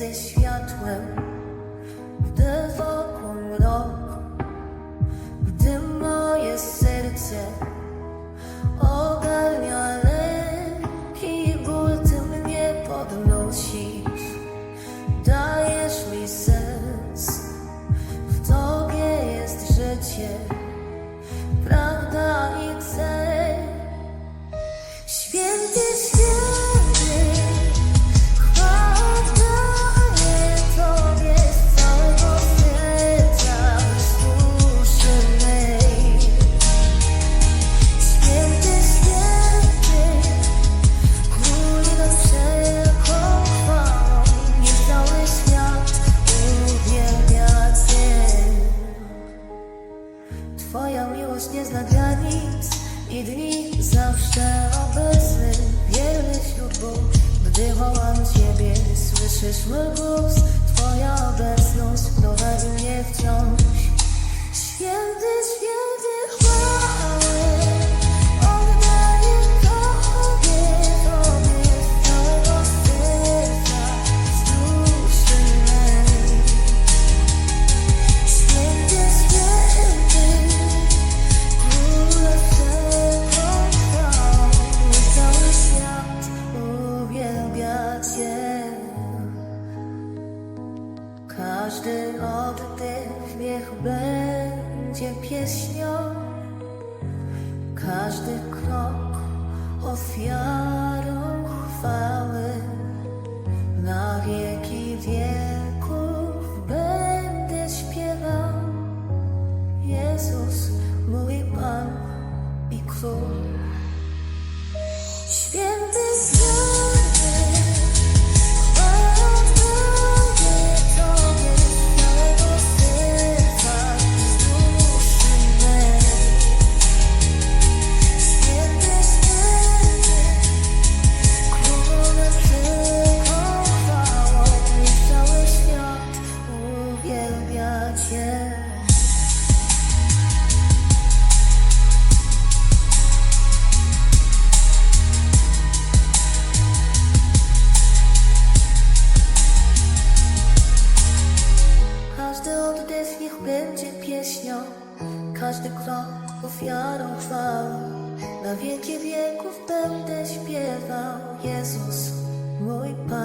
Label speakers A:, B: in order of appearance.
A: jesteś światłem, gdy wokół mrok, gdy moje serce ogarnia lęk i ból, ty mnie podnosisz, dajesz mi sens, w tobie jest życie, prawda i cel. Święty, Twoja miłość nie zna granic i dni zawsze obecny, wierny Bóg. Gdy wołam Ciebie, słyszysz mój głos, Cię. Każdy oddech niech będzie pieśnią, każdy krok ofiarą chwały. Na wieki wieków będę śpiewał Jezus, mój Pan i Król. Święty, Cię. Każdy oddech niech będzie pieśnią, każdy krok ofiarą chwały. Na wieki wieków będę śpiewał Jezus, mój Pan,